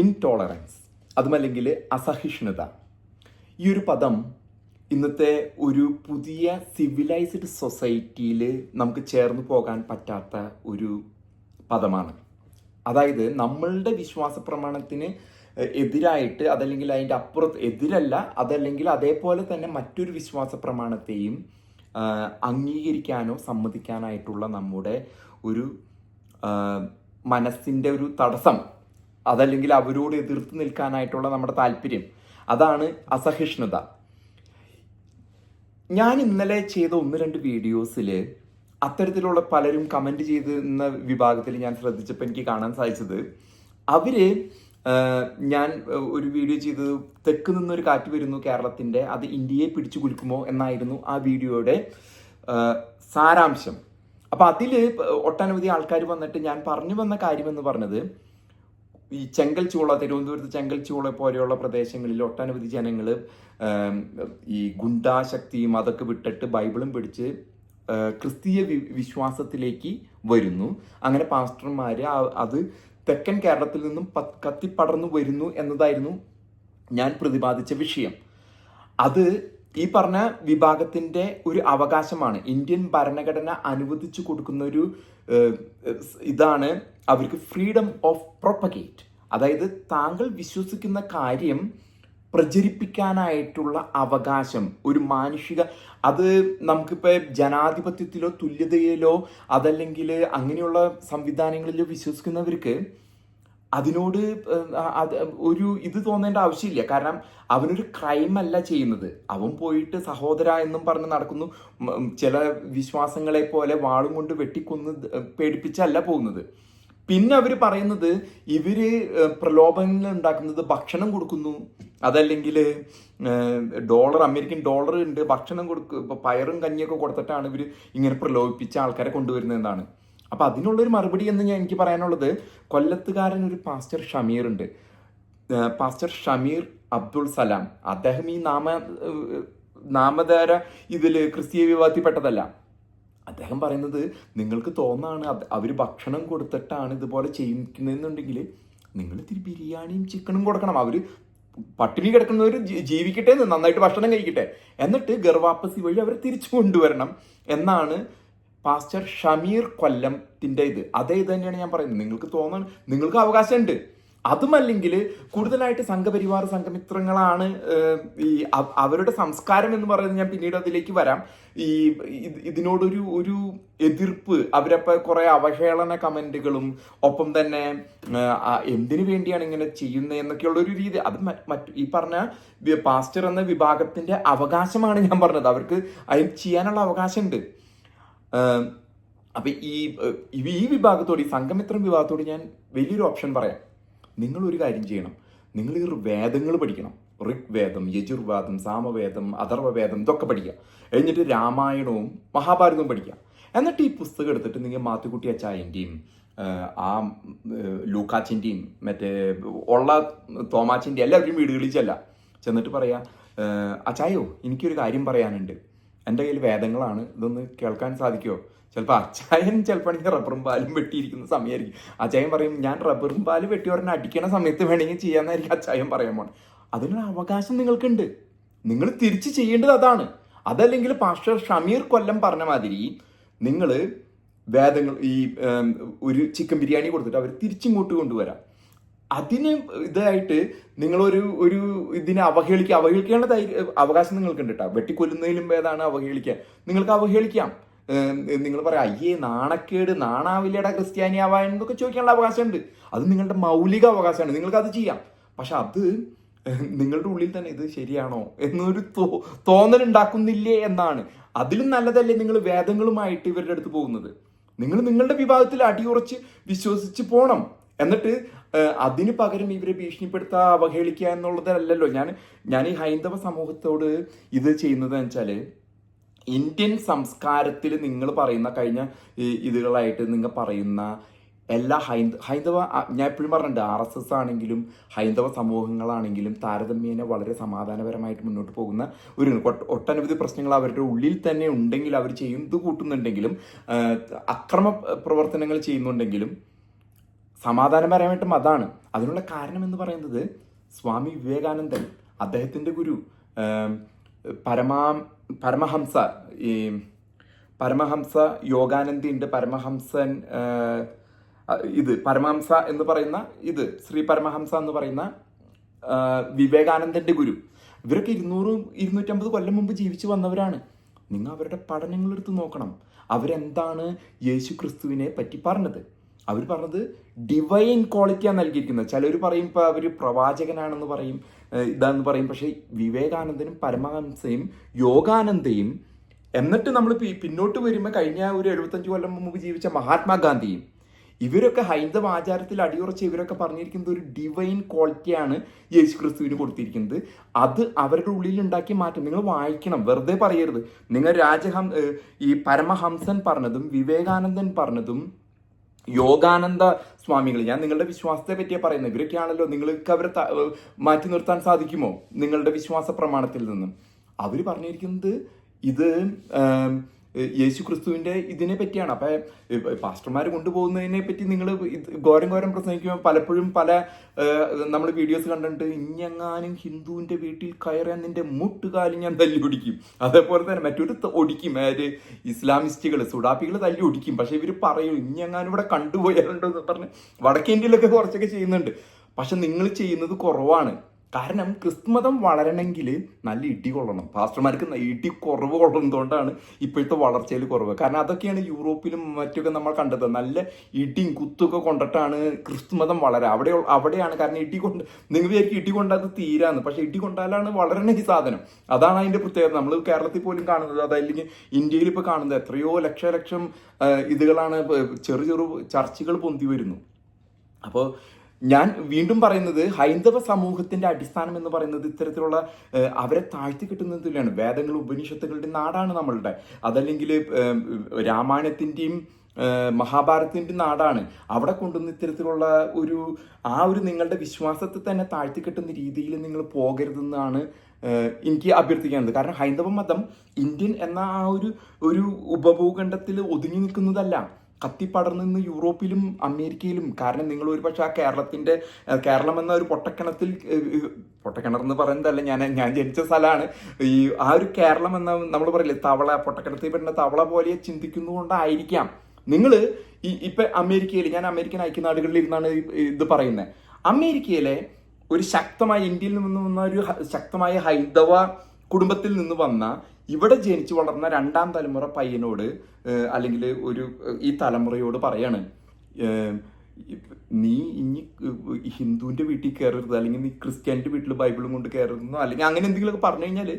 Intolerance അതുമല്ലെങ്കിൽ അസഹിഷ്ണുത. ഈ ഒരു പദം ഇന്നത്തെ ഒരു പുതിയ സിവിലൈസ്ഡ് സൊസൈറ്റിയിൽ നമുക്ക് ചേർന്ന് പോകാൻ പറ്റാത്ത ഒരു പദമാണ്. അതായത് നമ്മളുടെ വിശ്വാസ പ്രമാണത്തിന് എതിരായിട്ട് അതല്ലെങ്കിൽ അതിന്റെ അപ്പുറത്ത് എതിരല്ല അതല്ലെങ്കിൽ അതേപോലെ തന്നെ മറ്റൊരു വിശ്വാസ പ്രമാണത്തെയും അംഗീകരിക്കാനോ സമ്മതിക്കാനായിട്ടുള്ള നമ്മുടെ ഒരു മനസ്സിന്റെ ഒരു തടസ്സം. അതല്ലെങ്കിൽ അവരോട് എതിർത്ത് നിൽക്കാനായിട്ടുള്ള നമ്മുടെ താല്പര്യം. അതാണ് അസഹിഷ്ണുത. ഞാൻ ഇന്നലെ ചെയ്ത ഒന്ന് രണ്ട് വീഡിയോസിൽ അത്തരത്തിലുള്ള പലരും കമന്റ് ചെയ്തിരുന്ന വിഭാഗത്തിൽ ഞാൻ ശ്രദ്ധിച്ചപ്പോൾ എനിക്ക് കാണാൻ സാധിച്ചത്. അവർ ഞാൻ ഒരു വീഡിയോ ചെയ്തത് തെക്ക് നിന്നൊരു കാറ്റ് വരുന്നു കേരളത്തിന്റെ അത് ഇന്ത്യയെ പിടിച്ചു കുലുക്കുമോ എന്നായിരുന്നു ആ വീഡിയോയുടെ സാരാംശം. അപ്പം അതിൽ ഒട്ടനവധി ആൾക്കാർ വന്നിട്ട് ഞാൻ പറഞ്ഞു വന്ന കാര്യമെന്ന് പറഞ്ഞത് ഈ ചെങ്കൽ ചൂള തിരുവനന്തപുരത്ത് ചെങ്കൽ ചൂള പോലെയുള്ള പ്രദേശങ്ങളിൽ ഒട്ടനവധി ജനങ്ങൾ ഈ ഗുണ്ടാശക്തിയും അതൊക്കെ വിട്ടിട്ട് ബൈബിളും പിടിച്ച് ക്രിസ്തീയ വിശ്വാസത്തിലേക്ക് വരുന്നു. അങ്ങനെ പാസ്റ്റർമാർ അത് തെക്കൻ കേരളത്തിൽ നിന്നും കത്തിപ്പടർന്നു വരുന്നു എന്നതായിരുന്നു ഞാൻ പ്രതിപാദിച്ച വിഷയം. അത് ഈ പറഞ്ഞ വിഭാഗത്തിന്റെ ഒരു അവകാശമാണ്. ഇന്ത്യൻ ഭരണഘടന അനുവദിച്ചു കൊടുക്കുന്ന ഒരു ഇതാണ് അവർക്ക് ഫ്രീഡം ഓഫ് പ്രൊപ്പഗേറ്റ് അതായത് താങ്കൾ വിശ്വസിക്കുന്ന കാര്യം പ്രചരിപ്പിക്കാനായിട്ടുള്ള അവകാശം ഒരു മാനുഷിക അത് നമുക്കിപ്പോൾ ജനാധിപത്യത്തിലോ തുല്യതയിലോ അതല്ലെങ്കിൽ അങ്ങനെയുള്ള സംവിധാനങ്ങളിലോ വിശ്വസിക്കുന്നവർക്ക് അതിനോട് ഒരു ഇത് തോന്നേണ്ട ആവശ്യമില്ല. കാരണം അവനൊരു ക്രൈം അല്ല ചെയ്യുന്നത്. അവൻ പോയിട്ട് സഹോദര എന്നും പറഞ്ഞ് നടക്കുന്നു. ചില വിശ്വാസങ്ങളെ പോലെ വാളും കൊണ്ട് വെട്ടിക്കൊന്ന് പേടിപ്പിച്ചല്ല പോകുന്നത്. പിന്നെ അവർ പറയുന്നത് ഏഹ്, പ്രലോഭനങ്ങൾ ഉണ്ടാക്കുന്നത് ഭക്ഷണം കൊടുക്കുന്നു. അതല്ലെങ്കിൽ ഡോളർ അമേരിക്കൻ ഡോളർ ഉണ്ട്. ഭക്ഷണം കൊടുക്കും ഇപ്പൊ പയറും കഞ്ഞിയൊക്കെ കൊടുത്തിട്ടാണ് ഇവർ ഇങ്ങനെ പ്രലോഭിപ്പിച്ച ആൾക്കാരെ കൊണ്ടുവരുന്നത് എന്നാണ് അപ്പൊ അതിനുള്ളൊരു മറുപടി എന്ന് ഞാൻ എനിക്ക് പറയാനുള്ളത് കൊല്ലത്തുകാരൻ ഒരു പാസ്റ്റർ ഷമീർ ഉണ്ട്. പാസ്റ്റർ ഷമീർ അബ്ദുൾ സലാം. അദ്ദേഹം ഈ നാമ നാമധാര ഇതിൽ ക്രിസ്തീയ വിവാദത്തിൽപ്പെട്ടതല്ല. അദ്ദേഹം പറയുന്നത് നിങ്ങൾക്ക് തോന്നാണ് അവർ ഭക്ഷണം കൊടുത്തിട്ടാണ് ഇതുപോലെ ചെയ്യുന്നതെന്നുണ്ടെങ്കിൽ നിങ്ങൾ ഇത്തിരി ബിരിയാണിയും ചിക്കനും കൊടുക്കണം. അവർ പട്ടിണി കിടക്കുന്നവർ ജീവിക്കട്ടെ എന്ന് നന്നായിട്ട് ഭക്ഷണം കഴിക്കട്ടെ. എന്നിട്ട് ഗർവാപ്പസി വഴി അവരെ തിരിച്ചു കൊണ്ടുവരണം എന്നാണ് പാസ്റ്റർ ഷമീർ കൊല്ലത്തിന്റെ ഇത്. അതേ ഇത് തന്നെയാണ് ഞാൻ പറയുന്നത്. നിങ്ങൾക്ക് തോന്നുന്നു നിങ്ങൾക്ക് അവകാശമുണ്ട്. അതുമല്ലെങ്കിൽ കൂടുതലായിട്ട് സംഘപരിവാർ സംഘമിത്രങ്ങളാണ് ഈ അവരുടെ സംസ്കാരം എന്ന് പറയുന്നത് ഞാൻ പിന്നീട് അതിലേക്ക് വരാം. ഈ ഇത് ഇതിനോടൊരു ഒരു എതിർപ്പ് അവരപ്പോ കുറെ അവഹേളന കമന്റുകളും ഒപ്പം തന്നെ എന്തിനു വേണ്ടിയാണ് ഇങ്ങനെ ചെയ്യുന്നത് എന്നൊക്കെയുള്ള ഒരു രീതി. അത് മറ്റു ഈ പറഞ്ഞ പാസ്റ്റർ എന്ന വിഭാഗത്തിന്റെ അവകാശമാണ് ഞാൻ പറഞ്ഞത്. അവർക്ക് അതിന് ചെയ്യാനുള്ള അവകാശമുണ്ട്. അപ്പൊ ഈ ഈ വിഭാഗത്തോട് ഈ സംഘമിത്രം വിഭാഗത്തോട് ഞാൻ വലിയൊരു ഓപ്ഷൻ പറയാം. നിങ്ങൾ ഒരു കാര്യം ചെയ്യണം. നിങ്ങൾ ഈ വേദങ്ങൾ പഠിക്കണം. ഋഗ് വേദം യജുർവേദം സാമവേദം അഥർവവേദം ഇതൊക്കെ പഠിക്കുക. എന്നിട്ട് രാമായണവും മഹാഭാരതവും പഠിക്കുക. എന്നിട്ട് ഈ പുസ്തകം എടുത്തിട്ട് നിങ്ങൾ മാത്തുക്കുട്ടി അച്ചായന്റെയും ആ ലൂക്കാച്ചിന്റെയും മറ്റേ ഉള്ള തോമാച്ചിന്റെ എല്ലാവരുടെയും വീടുകളിൽ ചെല്ല. ചെന്നിട്ട് പറയാ അച്ചായോ എനിക്കൊരു കാര്യം പറയാനുണ്ട്. എന്റെ കയ്യിൽ വേദങ്ങളാണ്. ഇതൊന്ന് കേൾക്കാൻ സാധിക്കുമോ ചിലപ്പോൾ അച്ചായൻ ചിലപ്പോൾ ആണെങ്കിൽ റബ്ബറും പാലും വെട്ടിയിരിക്കുന്ന സമയമായിരിക്കും. അച്ചായൻ പറയും ഞാൻ റബ്ബറും പാൽ വെട്ടി ഒരെണ്ണം അടിക്കണ സമയത്ത് വേണമെങ്കിൽ ചെയ്യാമെന്നായിരിക്കും അച്ചായൻ പറയാൻ പോണെ. അതിനൊരു അവകാശം നിങ്ങൾക്കുണ്ട്. നിങ്ങൾ തിരിച്ച് ചെയ്യേണ്ടത് അതാണ്. അതല്ലെങ്കിൽ പാസ്റ്റർ ഷമീർ കൊല്ലം പറഞ്ഞ മാതിരി നിങ്ങൾ വേദങ്ങൾ ഈ ഒരു ചിക്കൻ ബിരിയാണി കൊടുത്തിട്ട് അവർ തിരിച്ചിങ്ങോട്ട് കൊണ്ടുവരാം. അതിന് ഇതായിട്ട് നിങ്ങളൊരു ഒരു ഇതിനെ അവഹേളിക്കുക അവഹേളിക്കേണ്ട അവകാശം നിങ്ങൾക്കുണ്ട് കേട്ടോ വെട്ടിക്കൊല്ലുന്നതിലും ഭേദമാണ് അവഹേളിക്കുക നിങ്ങൾക്ക് അവഹേളിക്കാം. നിങ്ങൾ പറയാം അയ്യേ നാണക്കേട് നാണാവില്ലയുടെ ക്രിസ്ത്യാനിയാവാൻ എന്നൊക്കെ ചോദിക്കാനുള്ള അവകാശമുണ്ട്. അത് നിങ്ങളുടെ മൗലിക അവകാശമാണ്. നിങ്ങൾക്ക് അത് ചെയ്യാം. പക്ഷെ അത് നിങ്ങളുടെ ഉള്ളിൽ തന്നെ ഇത് ശരിയാണോ എന്നൊരു തോ- തോന്നൽ ഉണ്ടാക്കുന്നില്ലേ എന്നാണ്. അതിലും നല്ലതല്ലേ നിങ്ങൾ വേദങ്ങളുമായിട്ട് ഇവരുടെ അടുത്ത് പോകുന്നത്. നിങ്ങൾ നിങ്ങളുടെ വിഭാഗത്തിൽ അടിയുറച്ച് വിശ്വസിച്ച് പോണം. എന്നിട്ട് അതിന് പകരം ഇവരെ ഭീഷണിപ്പെടുത്തുക അവഹേളിക്കുക എന്നുള്ളതല്ലല്ലോ. ഞാൻ ഞാൻ ഈ ഹൈന്ദവ സമൂഹത്തോട് ഇത് ചെയ്യുന്നത് വെച്ചാൽ ഇന്ത്യൻ സംസ്കാരത്തിൽ നിങ്ങൾ പറയുന്ന കഴിഞ്ഞ ഇതുകളായിട്ട് നിങ്ങൾ പറയുന്ന എല്ലാ ഹൈന്ദ ഹൈന്ദവ ഞാൻ എപ്പോഴും പറഞ്ഞിട്ടുണ്ട് ആർ എസ് എസ് ആണെങ്കിലും ഹൈന്ദവ സമൂഹങ്ങളാണെങ്കിലും താരതമ്യേന വളരെ സമാധാനപരമായിട്ട് മുന്നോട്ട് പോകുന്ന ഒരു ഒട്ടനവധി പ്രശ്നങ്ങൾ അവരുടെ ഉള്ളിൽ തന്നെ ഉണ്ടെങ്കിൽ അവർ ചെയ്യുന്നത് കൂട്ടുന്നുണ്ടെങ്കിലും അക്രമ പ്രവർത്തനങ്ങൾ ചെയ്യുന്നുണ്ടെങ്കിലും സമാധാനപരമായിട്ട് അതാണ് അതിനുള്ള കാരണം എന്ന് പറയുന്നത് സ്വാമി വിവേകാനന്ദൻ അദ്ദേഹത്തിന്റെ ഗുരു പരമാ പരമഹംസ ഈ പരമഹംസ യോഗാനന്ദി ഉണ്ട് പരമഹംസൻ ഇത് പരമഹംസ എന്ന് പറയുന്ന ഇത് ശ്രീ പരമഹംസ എന്ന് പറയുന്ന വിവേകാനന്ദന്റെ ഗുരു. ഇവരൊക്കെ ഇരുന്നൂറ് ഇരുന്നൂറ്റമ്പത് കൊല്ലം മുമ്പ് ജീവിച്ചു വന്നവരാണ്. നിങ്ങൾ അവരുടെ പഠനങ്ങളെടുത്ത് നോക്കണം. അവരെന്താണ് യേശു ക്രിസ്തുവിനെ പറ്റി പറഞ്ഞത്? അവർ പറഞ്ഞത് ഡിവൈൻ ക്വാളിറ്റിയാണ് നൽകിയിരിക്കുന്നത്. ചിലർ പറയും ഇപ്പോൾ അവർ പ്രവാചകനാണെന്ന് പറയും ഇതാന്ന് പറയും. പക്ഷേ വിവേകാനന്ദനും പരമഹംസയും യോഗാനന്ദയും എന്നിട്ട് നമ്മൾ പിന്നോട്ട് വരുമ്പോൾ കഴിഞ്ഞ ഒരു എഴുപത്തഞ്ച് കൊല്ലം മുമ്പ് ജീവിച്ച മഹാത്മാഗാന്ധിയും ഇവരൊക്കെ ഹൈന്ദവ ആചാരത്തിൽ അടിയുറച്ച് ഇവരൊക്കെ പറഞ്ഞിരിക്കുന്നത് ഒരു ഡിവൈൻ ക്വാളിറ്റിയാണ് യേശു ക്രിസ്തുവിന് കൊടുത്തിരിക്കുന്നത്. അത് അവരുടെ ഉള്ളിൽ ഉണ്ടാക്കി മാറ്റം. നിങ്ങൾ വായിക്കണം വെറുതെ പറയരുത്. നിങ്ങൾ രാജഹം ഈ പരമഹംസൻ പറഞ്ഞതും വിവേകാനന്ദൻ പറഞ്ഞതും യോഗാനന്ദ സ്വാമികൾ. ഞാൻ നിങ്ങളുടെ വിശ്വാസത്തെ പറ്റിയാ പറയുന്നത്. ഇവരൊക്കെയാണല്ലോ നിങ്ങൾക്ക് അവരെ മാറ്റി നിർത്താൻ സാധിക്കുമോ? നിങ്ങളുടെ വിശ്വാസ പ്രമാണത്തിൽ നിന്നും. അവർ പറഞ്ഞിരിക്കുന്നത് ഇത് യേശു ക്രിസ്തുവിന്റെ ഇതിനെ പറ്റിയാണ് അപ്പം പാസ്റ്റർമാർ കൊണ്ടുപോകുന്നതിനെ പറ്റി നിങ്ങൾ ഘോരം ഘോരം പ്രസംഗിക്കുമ്പോൾ പലപ്പോഴും പല നമ്മൾ വീഡിയോസ് കണ്ടിട്ട് ഇഞ്ഞെങ്ങാനും ഹിന്ദുവിന്റെ വീട്ടിൽ കയറാൻ നിന്റെ മുട്ടുകാലി ഞാൻ തല്ലി ഒടിക്കും അതേപോലെ തന്നെ മറ്റൊരു ഒടിക്കും. അതായത് ഇസ്ലാമിസ്റ്റുകൾ സുഡാപ്പികൾ തല്ലി ഒടിക്കും. പക്ഷേ ഇവർ പറയും ഇഞ്ഞെങ്ങാനും ഇവിടെ കണ്ടുപോയാലുണ്ടോ എന്ന് പറഞ്ഞ് വടക്കേ ഇന്ത്യയിലൊക്കെ കുറച്ചൊക്കെ ചെയ്യുന്നുണ്ട്. പക്ഷെ നിങ്ങൾ ചെയ്യുന്നത് കുറവാണ്. കാരണം ക്രിസ്തുമതം വളരണമെങ്കിൽ നല്ല ഇടി കൊള്ളണം. പാസ്റ്റർമാർക്ക് ഇടി കുറവ് കൊള്ളുന്നതുകൊണ്ടാണ് ഇപ്പോഴത്തെ വളർച്ചയിൽ കുറവ്. കാരണം അതൊക്കെയാണ് യൂറോപ്പിലും മറ്റൊക്കെ നമ്മൾ കണ്ടത്. നല്ല ഇടിയും കുത്തൊക്കെ കൊണ്ടിട്ടാണ് ക്രിസ്തുമതം വളരുക അവിടെ അവിടെയാണ്. കാരണം ഇടി കൊണ്ട് നിങ്ങൾ വിചാരിക്കും ഇടി കൊണ്ടത് തീരാന്ന്. പക്ഷെ ഇടി കൊണ്ടാലാണ് വളരണ ഈ സാധനം. അതാണ് അതിന്റെ പ്രത്യേകത. നമ്മൾ കേരളത്തിൽ പോലും കാണുന്നത്. അതല്ലെങ്കിൽ ഇന്ത്യയിൽ ഇപ്പോൾ കാണുന്നത് എത്രയോ ലക്ഷ ലക്ഷം ഇതുകളാണ് ചെറു ചെറു ചർച്ചകൾ പൊന്തി വരുന്നു. അപ്പോൾ ഞാൻ വീണ്ടും പറയുന്നത് ഹൈന്ദവ സമൂഹത്തിന്റെ അടിസ്ഥാനം എന്ന് പറയുന്നത് ഇത്തരത്തിലുള്ള അവരെ താഴ്ത്തി കിട്ടുന്നത് തുല്യമാണ്. വേദങ്ങളും ഉപനിഷത്തുകളുടെ നാടാണ് നമ്മളുടെ. അതല്ലെങ്കിൽ രാമായണത്തിന്റെയും ഏഹ്, നാടാണ്. അവിടെ കൊണ്ടുവന്ന് ഇത്തരത്തിലുള്ള ഒരു ആ ഒരു നിങ്ങളുടെ വിശ്വാസത്തെ തന്നെ താഴ്ത്തി കിട്ടുന്ന രീതിയിൽ നിങ്ങൾ പോകരുതെന്നാണ് എനിക്ക് അഭ്യർത്ഥിക്കാനുള്ളത്. കാരണം ഹൈന്ദവ മതം ഇന്ത്യൻ എന്ന ആ ഒരു ഒരു ഉപഭൂഖണ്ഡത്തിൽ ഒതുങ്ങി നിൽക്കുന്നതല്ല. കത്തിപ്പടർന്ന് യൂറോപ്പിലും അമേരിക്കയിലും. കാരണം നിങ്ങൾ ഒരുപക്ഷെ ആ കേരളത്തിന്റെ ഏഹ് കേരളം എന്ന ഒരു പൊട്ടക്കിണത്തിൽ പൊട്ടക്കിണർ എന്ന് പറയുന്നതല്ല ഞാൻ ഞാൻ ജനിച്ച സ്ഥലമാണ്. ഈ ആ ഒരു കേരളം എന്ന നമ്മൾ പറയില്ലേ തവള പൊട്ടക്കിണത്തിൽ പെടുന്ന തവള പോലെ ചിന്തിക്കുന്നതുകൊണ്ടായിരിക്കാം. നിങ്ങൾ ഈ ഇപ്പൊ അമേരിക്കയിൽ ഞാൻ അമേരിക്കൻ ഐക്യനാടുകളിൽ ഇരുന്നാണ് ഇത് പറയുന്നത്. അമേരിക്കയിലെ ഒരു ശക്തമായ ഇന്ത്യയിൽ നിന്ന് വന്ന ഒരു ശക്തമായ ഹൈന്ദവ കുടുംബത്തിൽ നിന്ന് വന്ന ഇവിടെ ജനിച്ചു വളർന്ന രണ്ടാം തലമുറ പയ്യനോട് അല്ലെങ്കിൽ ഒരു ഈ തലമുറയോട് പറയാണ് നീ ഇനി ഹിന്ദുവിന്റെ വീട്ടിൽ കയറരുത് അല്ലെങ്കിൽ നീ ക്രിസ്ത്യാനിന്റെ വീട്ടിൽ ബൈബിളും കൊണ്ട് കയറരുതെന്നോ അല്ലെങ്കിൽ അങ്ങനെ എന്തെങ്കിലുമൊക്കെ പറഞ്ഞു കഴിഞ്ഞാൽ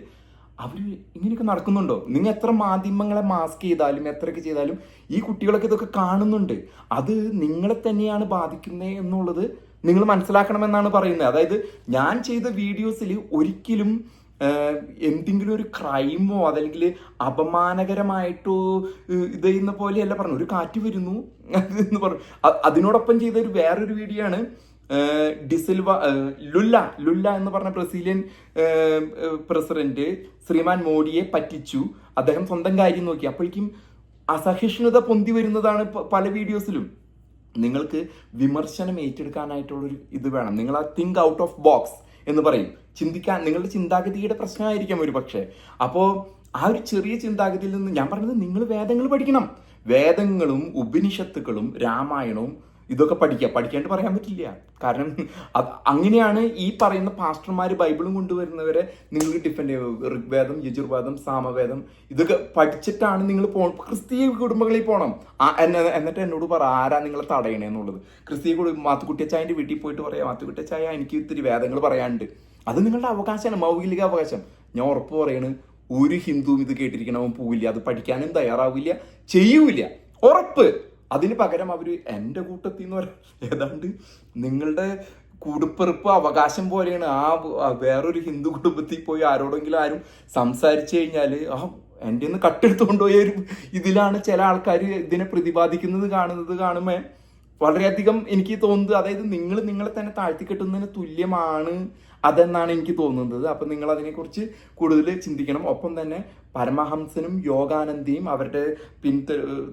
അവർ ഇങ്ങനെയൊക്കെ നടക്കുന്നുണ്ടോ? നിങ്ങൾ എത്ര മാധ്യമങ്ങളെ മാസ്ക് ചെയ്താലും എത്രയൊക്കെ ചെയ്താലും ഈ കുട്ടികളൊക്കെ ഇതൊക്കെ കാണുന്നുണ്ട്. അത് നിങ്ങളെ തന്നെയാണ് ബാധിക്കുന്നത് എന്നുള്ളത് നിങ്ങൾ മനസ്സിലാക്കണമെന്നാണ് പറയുന്നത്. അതായത് ഞാൻ ചെയ്ത വീഡിയോസിൽ ഒരിക്കലും എന്തെങ്കിലും ഒരു ക്രൈമോ അതല്ലെങ്കിൽ അപമാനകരമായിട്ടോ ഇത് ചെയ്യുന്ന പോലെയല്ല പറഞ്ഞു. ഒരു കാറ്റ് വരുന്നു എന്ന് പറഞ്ഞു. അതിനോടൊപ്പം ചെയ്ത ഒരു വേറൊരു വീഡിയോ ആണ്. ഡിസിൽവ ലുല്ല ലുല്ല എന്ന് പറഞ്ഞ ബ്രസീലിയൻ പ്രസിഡന്റ് ശ്രീമാൻ മോഡിയെ പറ്റിച്ചു. അദ്ദേഹം സ്വന്തം കാര്യം നോക്കി. അപ്പോഴേക്കും അസഹിഷ്ണുത പൊന്തി വരുന്നതാണ് പല വീഡിയോസിലും നിങ്ങൾക്ക് വിമർശനം ഏറ്റെടുക്കാനായിട്ടുള്ളൊരു ഇത് വേണം. നിങ്ങൾ ആ തിങ്ക് ഔട്ട് ഓഫ് ബോക്സ് എന്ന് പറയും. ചിന്തിക്കാൻ നിങ്ങളുടെ ചിന്താഗതിയുടെ പ്രശ്നമായിരിക്കാം ഒരു പക്ഷേ. അപ്പോൾ ആ ഒരു ചെറിയ ചിന്താഗതിയിൽ നിന്ന് ഞാൻ പറഞ്ഞത് നിങ്ങൾ വേദങ്ങൾ പഠിക്കണം. വേദങ്ങളും ഉപനിഷത്തുക്കളും രാമായണവും ഇതൊക്കെ പഠിക്കുക പഠിക്കാണ്ട് പറയാൻ പറ്റില്ല. കാരണം അങ്ങനെയാണ് ഈ പറയുന്ന പാസ്റ്റർമാർ ബൈബിളും കൊണ്ടുവരുന്നവരെ നിങ്ങൾക്ക് ഡിഫെൻഡ് ഋഗ്വേദം യജുർവേദം സാമവേദം ഇതൊക്കെ പഠിച്ചിട്ടാണ് നിങ്ങൾ പോ ക്രിസ്തീയ കുടുംബങ്ങളിൽ പോകണം എന്നെ എന്നിട്ട് എന്നോട് പറ ആരാ നിങ്ങളെ തടയണേന്നുള്ളത് ക്രിസ്തീയ കുടുംബം മാത്തുക്കുട്ടിയച്ചായന്റെ വീട്ടിൽ പോയിട്ട് പറയാം. മാത്തുക്കുട്ടിയച്ചായ എനിക്ക് ഇത്തിരി വേദങ്ങൾ പറയാനുണ്ട്. അത് നിങ്ങളുടെ അവകാശമാണ് മൗലിക അവകാശം. ഞാൻ ഉറപ്പ് പറയണ് ഒരു ഹിന്ദുവും ഇത് കേട്ടിരിക്കണവൻ പോവില്ല. അത് പഠിക്കാനും തയ്യാറാവില്ല ചെയ്യൂല ഉറപ്പ്. അതിന് പകരം അവർ എന്റെ കൂട്ടത്തിൽ നിന്ന് പറയാം ഏതാണ്ട് നിങ്ങളുടെ കുടുപ്പെറുപ്പ് അവകാശം പോലെയാണ്. ആ വേറൊരു ഹിന്ദു കുടുംബത്തിൽ പോയി ആരോടെങ്കിലും ആരും സംസാരിച്ചു കഴിഞ്ഞാൽ ആ എന്റെ നിന്ന് കട്ടെടുത്തുകൊണ്ട് കൊണ്ടുപോയ ഒരു ഇതിലാണ് ചില ആൾക്കാർ ഇതിനെ പ്രതിപാദിക്കുന്നത് കാണുന്നത് കാണുമ്പോൾ വളരെയധികം എനിക്ക് തോന്നുന്നത് അതായത് നിങ്ങൾ നിങ്ങളെ തന്നെ താഴ്ത്തിക്കെട്ടുന്നതിന് തുല്യമാണ് അതെന്നാണ് എനിക്ക് തോന്നുന്നത്. അപ്പം നിങ്ങൾ അതിനെക്കുറിച്ച് കൂടുതൽ ചിന്തിക്കണം. ഒപ്പം തന്നെ പരമഹംസനും യോഗാനന്ദിയും അവരുടെ പിൻ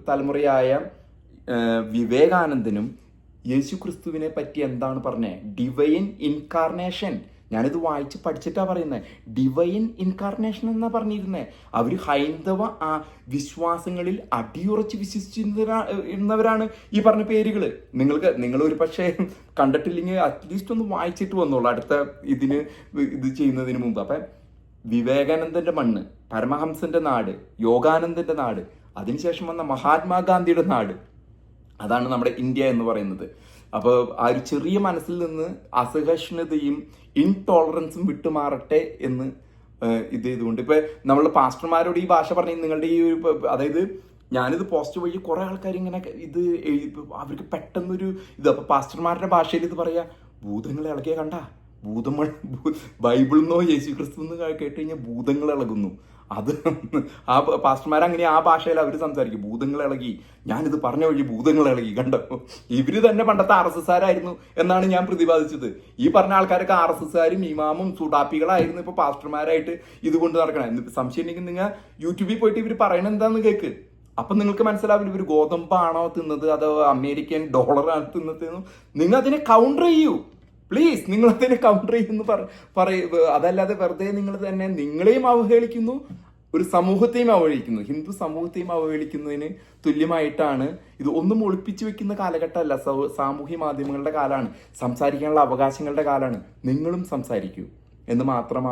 തലമുറയായ വിവേകാനന്ദനും യേശു ക്രിസ്തുവിനെ പറ്റി എന്താണ് പറഞ്ഞത് ഡിവൈൻ ഇൻകാർണേഷൻ ഞാനിത് വായിച്ച് പഠിച്ചിട്ടാ പറയുന്നത് ഡിവൈൻ ഇൻകാർണേഷൻ എന്നാ പറഞ്ഞിരുന്നത് അവർ ഹൈന്ദവ ആ വിശ്വാസങ്ങളിൽ അടിയുറച്ച് വിശ്വസിച്ചിരുന്നവരാണ് ഈ പറഞ്ഞ പേരുകൾ നിങ്ങൾക്ക് നിങ്ങൾ ഒരു പക്ഷേ കണ്ടിട്ടില്ലെങ്കിൽ അറ്റ്ലീസ്റ്റ് ഒന്ന് വായിച്ചിട്ട് വന്നോളൂ. അടുത്ത ഇതിന് ഇത് ചെയ്യുന്നതിന് മുമ്പ്. അപ്പം വിവേകാനന്ദന്റെ മണ്ണ് പരമഹംസന്റെ നാട് യോഗാനന്ദന്റെ നാട് അതിനുശേഷം വന്ന മഹാത്മാഗാന്ധിയുടെ നാട് അതാണ് നമ്മുടെ ഇന്ത്യ എന്ന് പറയുന്നത്. അപ്പോൾ ആ ഒരു ചെറിയ മനസ്സിൽ നിന്ന് അസഹിഷ്ണുതയും ഇൻടോളറൻസും വിട്ടുമാറട്ടെ എന്ന് ഇത് ചെയ്തുകൊണ്ട് ഇപ്പോൾ നമ്മൾ പാസ്റ്റർമാരോട് ഈ ഭാഷ പറഞ്ഞ നിങ്ങളുടെ ഈ ഒരു അതായത് ഞാനിത് പോസ്റ്റ് വഴി കുറെ ആൾക്കാർ ഇങ്ങനെ ഇത് അവർക്ക് പെട്ടെന്നൊരു ഇത്. അപ്പൊ പാസ്റ്റർമാരുടെ ഭാഷയിൽ ഇത് പറയാ ഭൂതങ്ങളെ ഇളക്കിയ കണ്ട? ഭൂതങ്ങൾ ബൈബിളിൽ നിന്നോ യേശു ക്രിസ്തു എന്ന് കേട്ട് കഴിഞ്ഞാൽ ഭൂതങ്ങൾ ഇളകുന്നു. അത് ആ പാസ്റ്റർമാർ അങ്ങനെ ആ ഭാഷയിൽ അവർ സംസാരിക്കും. ഭൂതങ്ങൾ ഇളകി. ഞാനിത് പറഞ്ഞ വഴി ഭൂതങ്ങൾ ഇളകി. കണ്ടോ? ഇവർ തന്നെ പണ്ടത്തെ ആർ എസ് എന്നാണ് ഞാൻ പ്രതിപാദിച്ചത്. ഈ പറഞ്ഞ ആൾക്കാരൊക്കെ ആർ എസ് എസ്കാരും ഇമാമും സുഡാപ്പികളായിരുന്നു ഇപ്പൊ പാസ്റ്റർമാരായിട്ട് ഇത് കൊണ്ട് നടക്കണം സംശയം ഉണ്ടെങ്കിൽ നിങ്ങൾ യൂട്യൂബിൽ പോയിട്ട് ഇവർ പറയണത് എന്താന്ന് കേക്ക്. അപ്പൊ നിങ്ങൾക്ക് മനസ്സിലാവില്ല ഇവർ ഗോതമ്പാണോ തിന്നത് അതോ അമേരിക്കൻ ഡോളറാണ് തിന്നത് നിങ്ങൾ അതിനെ കൗണ്ടർ ചെയ്യൂ. പ്ലീസ് നിങ്ങൾ അതിനെ കൗണ്ടർ ചെയ്യുന്നു പറയ അതല്ലാതെ വെറുതെ നിങ്ങൾ തന്നെ നിങ്ങളെയും അവഹേളിക്കുന്നു ഒരു സമൂഹത്തെയും അവഹേളിക്കുന്നു. ഹിന്ദു സമൂഹത്തെയും അവഹേളിക്കുന്നതിന് തുല്യമായിട്ടാണ് ഇത് ഒന്നും ഒളിപ്പിച്ചു വെക്കുന്ന കാലഘട്ടമല്ല സാമൂഹ്യ മാധ്യമങ്ങളുടെ കാലമാണ് സംസാരിക്കാനുള്ള അവകാശങ്ങളുടെ കാലമാണ്. നിങ്ങളും സംസാരിക്കൂ എന്ന് മാത്രമാണ്